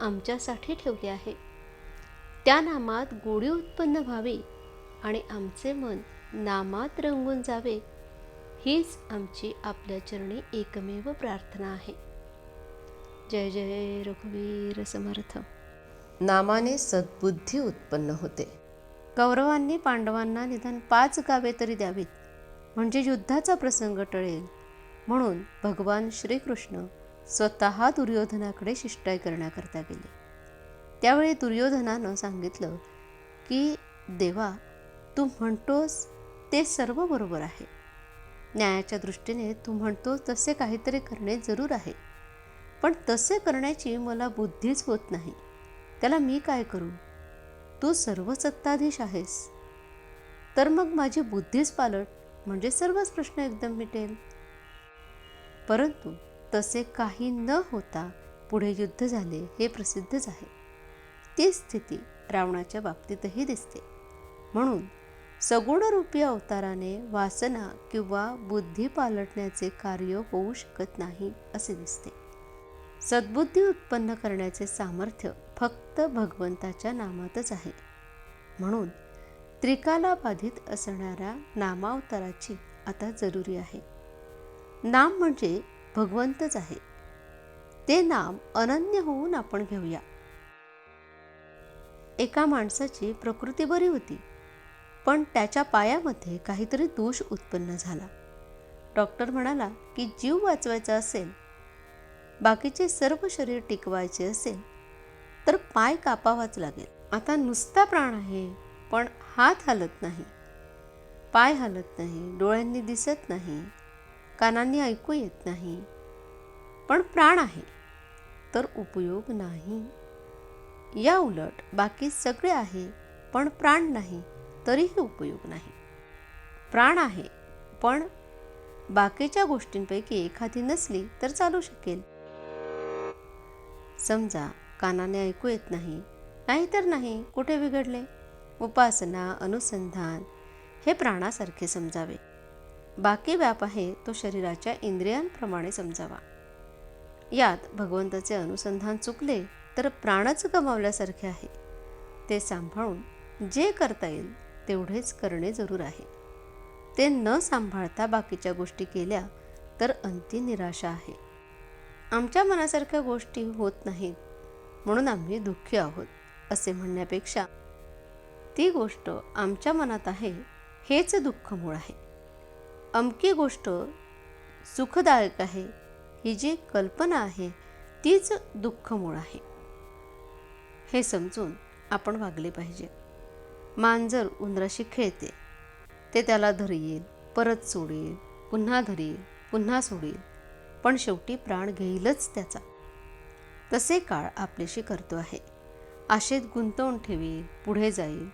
आमच्यासाठी ठेवले आहे. त्या नामात गोडी उत्पन्न व्हावी आणि आमचे मन नामात रंगून जावे हीच आमची आपल्या चरणी एकमेव प्रार्थना आहे. जय जय रघुवीर समर्थ. नामाने सद्बुद्धी उत्पन्न होते. कौरवांनी पांडवांना निदान पाच गावे तरी द्यावीत. म्हणजे युद्धाचा प्रसंग टळेल. म्हणून भगवान श्रीकृष्ण स्वतः दुर्योधनाकडे शिष्टाई करण्याकरता गेले. त्यावेळी दुर्योधनानं सांगितलं की देवा तू म्हणतोस ते सर्व बरोबर आहे. न्यायाच्या दृष्टीने तू म्हणतोस तसे काहीतरी करणे जरूर आहे. पण तसे करण्याची मला बुद्धीच होत नाही. त्याला मी काय करू? तू सर्व सत्ताधीश आहेस. तर मग माझी बुद्धीच पालट म्हणजे सर्वच प्रश्न एकदम मिटेल. परंतु तसे काही न होता पुढे युद्ध झाले हे प्रसिद्धच आहे. ती स्थिती रावणाच्या बाबतीतही दिसते. म्हणून सगुणरूपी अवताराने वासना किंवा बुद्धी पालटण्याचे कार्य होऊ शकत नाही असे दिसते. सद्बुद्धी उत्पन्न करण्याचे सामर्थ्य फक्त भगवंताच्या नामातच आहे. म्हणून त्रिकाला बाधित असणाऱ्या नामावताराची आता जरुरी आहे. नाम म्हणजे भगवंतच आहे. ते नाम अनन्य होऊन आपण घेऊया. एका माणसाची प्रकृती बरी होती पण त्याच्या पायामध्ये काहीतरी दोष उत्पन्न झाला. डॉक्टर म्हणाला की जीव वाचवायचा असेल बाकीचे सर्व शरीर टिकवायचे असेल तर पाय कापावाच लागेल. आता नुसता प्राण आहे पण हात हलत नाही. पाय हलत नाही डोळ्यांनी दिसत नाही कानांनी ऐकू येत नाही. पण प्राण आहे तर उपयोग नाही. या उलट बाकी सगळे आहे पण प्राण नाही तरीही उपयोग नाही. प्राण आहे पण बाकीच्या गोष्टींपैकी एखादी नसली तर चालू शकेल. समजा कानाने ऐकू येत नाही नाही तर नाही कुठे बिघडले? उपासना अनुसंधान हे प्राणासारखे समजावे. बाकी व्याप आहे तो शरीराच्या इंद्रियांप्रमाणे समजावा. यात भगवंताचे अनुसंधान चुकले तर प्राणच गमावल्यासारखे आहे. ते सांभाळून जे करता येईल तेवढेच करणे जरूर आहे. ते न सांभाळता बाकीच्या गोष्टी केल्या तर अंती निराशा आहे. आमच्या मनासारख्या गोष्टी होत नाहीत म्हणून आम्ही दुःखी आहोत असे म्हणण्यापेक्षा ती गोष्ट आमच्या मनात आहे हेच दुःख मूळ आहे. अमकी गोष्ट सुखदायक आहे. ही जी कल्पना आहे तीच दुःखमूळ आहे. हे समजून आपण वागले पाहिजे. मांजर उंदराशी खेळते. ते त्याला धरील परत सोडेल पुन्हा धरील पुन्हा सोडेल. पण शेवटी प्राण घेईलच त्याचा. तसे काळ आपल्याशी करतो आहे. आशेत गुंतवून ठेवी पुढे जाईल.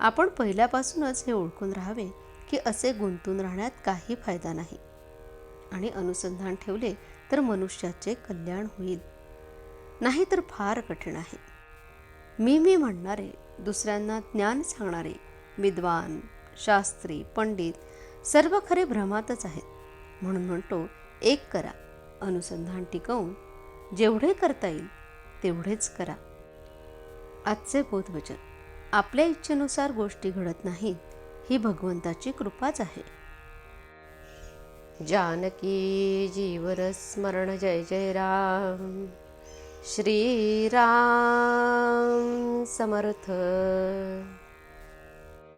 आपण पहिल्यापासूनच हे ओळखून राहावे की असे गुंतून राहण्यात काही फायदा नाही. आणि अनुसंधान ठेवले तर मनुष्याचे कल्याण होईल. नाही तर फार कठीण आहे. मी मी म्हणणारे दुसऱ्यांना ज्ञान सांगणारे विद्वान शास्त्री पंडित सर्व खरे भ्रमातच आहेत. म्हणून म्हणतो एक करा अनुसंधान टिकवून जेवढे करता येईल तेवढेच करा. आजचे बोधवचन. आपल्या इच्छेनुसार गोष्टी घडत नाहीत ही भगवंताची कृपाच आहे. जानकी जीवर स्मरण जय जय राम. श्रीराम समर्थ.